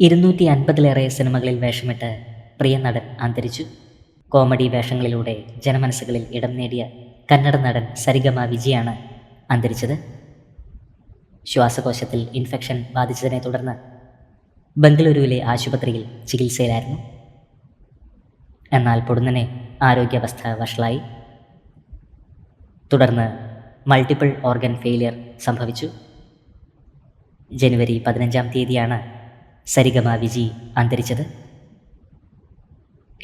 ഇരുന്നൂറ്റി അൻപതിലേറെ സിനിമകളിൽ വേഷമിട്ട് പ്രിയ നടൻ അന്തരിച്ചു. കോമഡി വേഷങ്ങളിലൂടെ ജനമനസ്സുകളിൽ ഇടം നേടിയ കന്നഡ നടൻ സരിഗമ വിജയാണ് അന്തരിച്ചത്. ശ്വാസകോശത്തിൽ ഇൻഫെക്ഷൻ ബാധിച്ചതിനെ തുടർന്ന് ബംഗളൂരുവിലെ ആശുപത്രിയിൽ ചികിത്സയിലായിരുന്നു. എന്നാൽ പൊടുന്നനെ ആരോഗ്യാവസ്ഥ വഷളായി. തുടർന്ന് മൾട്ടിപ്പിൾ ഓർഗൻ ഫെയിലിയർ സംഭവിച്ചു. ജനുവരി പതിനഞ്ചാം തീയതിയാണ് സരിഗമ വിജി അന്തരിച്ചത്.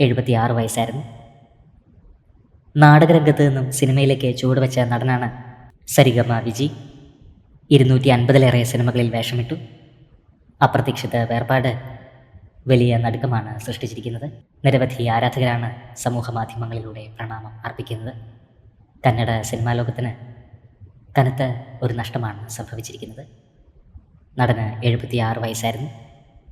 എഴുപത്തിയാറ് വയസ്സായിരുന്നു. നാടകരംഗത്ത് നിന്നും സിനിമയിലേക്ക് ചുവടുവെച്ച നടനാണ് സരിഗമ വിജി. ഇരുന്നൂറ്റി അൻപതിലേറെ സിനിമകളിൽ വേഷമിട്ടു. അപ്രതീക്ഷിത വേർപാട് വലിയ നടുക്കമാണ് സൃഷ്ടിച്ചിരിക്കുന്നത്. നിരവധി ആരാധകരാണ് സമൂഹ മാധ്യമങ്ങളിലൂടെ പ്രണാമം അർപ്പിക്കുന്നത്. കന്നഡ സിനിമാ ലോകത്തിന് കനത്ത ഒരു നഷ്ടമാണ് സംഭവിച്ചിരിക്കുന്നത്. നടന് എഴുപത്തിയാറ് വയസ്സായിരുന്നു.